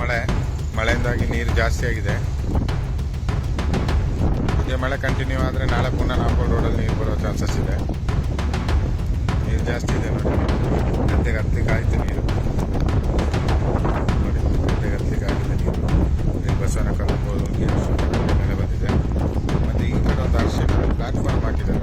ಮಳೆ, ಮಳೆಯಿಂದಾಗಿ ನೀರು ಜಾಸ್ತಿ ಆಗಿದೆ. ಇದೇ ಮಳೆ ಕಂಟಿನ್ಯೂ ಆದರೆ ನಾಳೆ ಪುನಃ ನಾಲ್ಕು ರೋಡಲ್ಲಿ ನೀರು ಬರೋ ಚಾನ್ಸಸ್ ಇದೆ. ನೀರು ಜಾಸ್ತಿ ಇದೆ ನೋಡಿ. ಗದ್ದೆಗೆ ಹತ್ತಿಗೆ ಆಯ್ತು ನೀರು. ನೋಡಿ ಗದ್ದೆಗೆ ಹತ್ತಿಗೆ ಆಗಿದೆ ನೀರು ನೀರು ಬಸವನ ಕಲ್ಬೋದು ನೀರು ಮೇಲೆ ಬಂದಿದೆ. ಮತ್ತು ಈ ಕಡೆ ಒಂದು ಅರ್ಶಿಣ ಪ್ಲಾಟ್ಫಾರ್ಮ್ ಹಾಕಿದ್ದಾರೆ.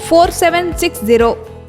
four seven six zero